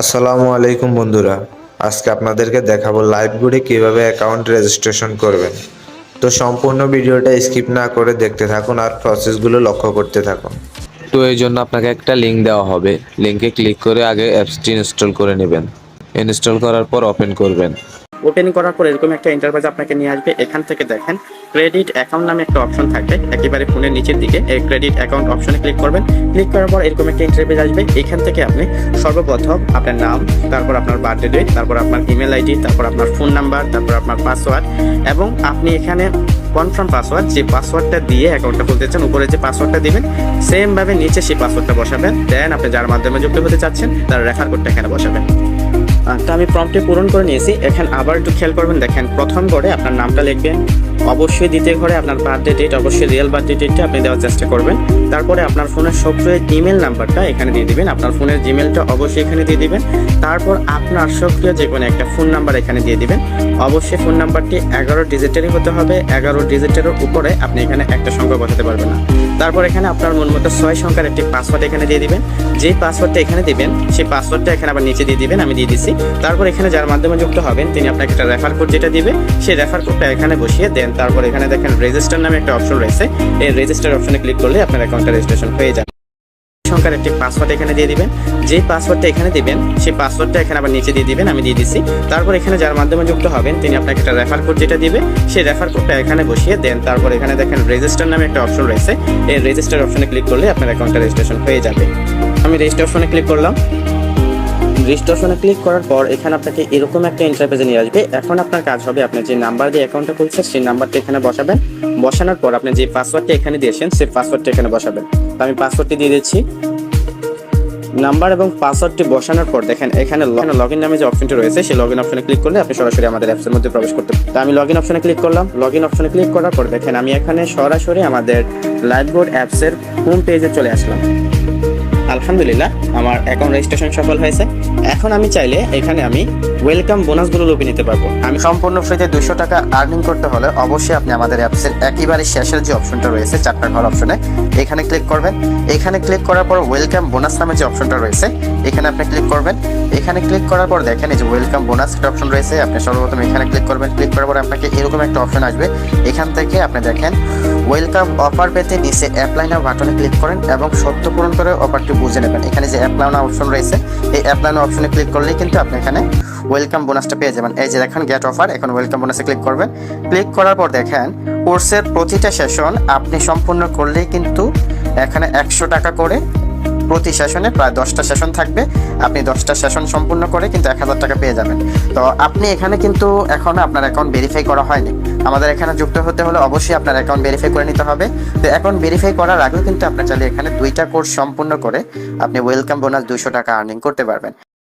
আসসালামু আলাইকুম বন্ধুরা। আজকে আপনাদেরকে দেখাবো লাইভ গুডে কীভাবে অ্যাকাউন্ট রেজিস্ট্রেশন করবেন। তো সম্পূর্ণ ভিডিওটা স্কিপ না করে দেখতে থাকুন আর প্রসেসগুলো লক্ষ্য করতে থাকুন। তো এই জন্য আপনাকে একটা লিঙ্ক দেওয়া হবে। লিঙ্কে ক্লিক করে আগে অ্যাপসটি ইনস্টল করে নেবেন। ইনস্টল করার পর ওপেন করবেন। ওপেন করার পর এরকম একটা ইন্টারফেস আপনাকে নিয়ে আসবে। এখান থেকে দেখেন ক্রেডিট অ্যাকাউন্ট নামে একটা অপশন থাকবে একেবারে ফোনের নিচের দিকে। এই ক্রেডিট অ্যাকাউন্ট অপশনে ক্লিক করবেন। ক্লিক করার পর এরকম একটা ইন্টারফেস আসবে। এখান থেকে আপনি সর্বপ্রথম আপনার নাম, তারপর আপনার বার্থডে ডেট তারপর আপনার ইমেল আইডি তারপর আপনার ফোন নাম্বার তারপর আপনার পাসওয়ার্ড এবং আপনি এখানে কনফার্ম পাসওয়ার্ড যে পাসওয়ার্ডটা দিয়ে অ্যাকাউন্টটা খুলতে চান, উপরে যে পাসওয়ার্ডটা দিবেন সেমভাবে নিচে সেই পাসওয়ার্ডটা বসাবেন। দেন আপনি যার মাধ্যমে যুক্ত হতে চাচ্ছেন, তার রেফার কোডটা এখানে বসাবেন। তো আমি প্রম্পটে পূরণ করে নিয়েছি। এখন আবার একটু খেয়াল করবেন, দেখেন প্রথম গড়ে আপনার নামটা লিখবেন। অবশ্যই দ্বিতীয় ঘরে আপনার বার্থডে ডেট অবশ্যই রিয়েল বার্থডে ডেটটা আপনি দেওয়ার চেষ্টা করবেন। তারপরে আপনার ফোনের সক্রিয় জিমেল নাম্বারটা এখানে দিয়ে দিবেন। আপনার ফোনের জিমেলটা অবশ্যই এখানে দিয়ে দিবেন। তারপর আপনার সক্রিয় যে কোনো একটা ফোন নাম্বার এখানে দিয়ে দিবেন। অবশ্যই ফোন নাম্বারটি এগারো ডিজিটেরই হতে হবে। এগারো ডিজিটের উপরে আপনি এখানে একটা সংখ্যা বসাতে পারবেন না। তারপর এখানে আপনার মন মতো ছয় সংখ্যার একটি পাসওয়ার্ড এখানে দিয়ে দিবেন। যেই পাসওয়ার্ডটা এখানে দিবেন, সেই পাসওয়ার্ডটা এখানে আবার নিচে দিয়ে দিবেন, আমি দিয়ে দিচ্ছি। তারপর এখানে যার মাধ্যমে যুক্ত হবেন, তিনি আপনাকে একটা রেফার কোড যেটা দিবে, সেই রেফার কোডটা এখানে বসিয়ে দেন। তারপর এখানে দেখেন রেজিস্টার নামে একটা অপশন রয়েছে। এই রেজিস্টার অপশনে ক্লিক করলে আপনার অ্যাকাউন্টটা রেজিস্ট্রেশন হয়ে যাবে। সংখ্যার একটি পাসওয়ার্ড এখানে দিয়ে দিবেন। যে পাসওয়ার্ডটা এখানে দিবেন, সেই পাসওয়ার্ডটা এখানে আবার নিচে দিয়ে দিবেন, আমি দিয়ে দিচ্ছি তারপর এখানে যার মাধ্যমে যুক্ত হবেন, তিনি আপনাকে একটা রেফার কোড যেটা দিবে, সেই রেফার কোডটা এখানে বসিয়ে দেন। তারপর এখানে দেখেন রেজিস্টার নামে একটা অপশন রয়েছে। এই রেজিস্টার অপশনে ক্লিক করলে আপনার অ্যাকাউন্টটা রেজিস্ট্রেশন হয়ে যাবে। আমি রেজিস্টার অপশনে ক্লিক করলাম। রেজিস্ট্রেশনে ক্লিক করার পর এখানে আপনাকে এরকম একটা ইন্টারফেসে নিয়ে আসবে। এখন আপনার কাজ হবে আপনি যে নাম্বার দিয়ে অ্যাকাউন্টটা খুলছেন, সেই নাম্বারটা এখানে বসাবেন। বসানোর পর আপনি যে পাসওয়ার্ডটা এখানে দিয়েছেন সেই পাসওয়ার্ডটা এখানে বসাবেন। তো আমি পাসওয়ার্ডটি দিয়ে দিচ্ছি। নাম্বার এবং পাসওয়ার্ডটি বসানোর পর দেখেন, এখানে লগ ইন নামে যে অপশনটি রয়েছে, সেই লগ ইন অপশনে ক্লিক করলে আপনি সরাসরি আমাদের অ্যাপসের মধ্যে প্রবেশ করতে। তো আমি লগ ইন অপশনে ক্লিক করলাম। লগ ইন অপশনে ক্লিক করার পর দেখেন, আমি এখানে সরাসরি আমাদের লাইভবোর্ড অ্যাপসের হোম পেজে চলে আসলাম। আলহামদুলিল্লাহ আমার অ্যাকাউন্ট রেজিস্ট্রেশন সফল হয়েছে। এখন আমি চাইলে এখানে আমি ওয়েলকাম বোনাসগুলো লোভে নিতে পারব। আমি সম্পূর্ণ ফ্রিতে দুশো টাকা আর্নিং করতে হলে অবশ্যই আপনি আমাদের অ্যাপসের একেবারে শেষের যে অপশনটা রয়েছে চারটা ঘর অপশনে এখানে ক্লিক করবেন। এখানে ক্লিক করার পর ওয়েলকাম বোনাস নামে যে অপশনটা রয়েছে, এখানে আপনি ক্লিক করবেন। এখানে ক্লিক করার পর দেখেন এই যে ওয়েলকাম বোনাস একটা অপশন রয়েছে, আপনি সর্বপ্রথম এখানে ক্লিক করবেন। ক্লিক করার পর আপনাকে এরকম একটা অপশন আসবে। এখান থেকে আপনি দেখেন, ওয়েলকাম অফার পেতে নিচে অ্যাপ্লাই নাও বাটনে ক্লিক করেন এবং সত্য পূরণ করে অফারটি বুঝে নেবেন। এখানে যে অ্যাপ্লাই নাও অপশন রয়েছে, এই অ্যাপ্লাই নাও অপশনে ক্লিক করলেই কিন্তু আপনি এখানে ওয়েলকাম বোনাসটা পেয়ে যাবেন। এই যে দেখেন গেট অফার এখন ওয়েলকাম বোনাসে ক্লিক করবেন। ক্লিক করার পর দেখেন কোর্সের প্রতিটা সেশন আপনি সম্পূর্ণ করলেই কিন্তু এখানে একশো টাকা করে প্রতি সেশনে প্রায় দশটা সেশন থাকবে। আপনি দশটা সেশন সম্পূর্ণ করে কিন্তু এক হাজার টাকা পেয়ে যাবেন। তো আপনি এখানে কিন্তু এখনও আপনার অ্যাকাউন্ট ভেরিফাই করা হয়নি। আমাদের এখানে যুক্ত হতে হলে অবশ্যই আপনার অ্যাকাউন্ট ভেরিফাই করে নিতে হবে। তো অ্যাকাউন্ট ভেরিফাই করার আগেও কিন্তু আপনার চাইলে এখানে দুইটা কোর্স সম্পূর্ণ করে আপনি ওয়েলকাম বোনাস দুশো টাকা আর্নিং করতে পারবেন।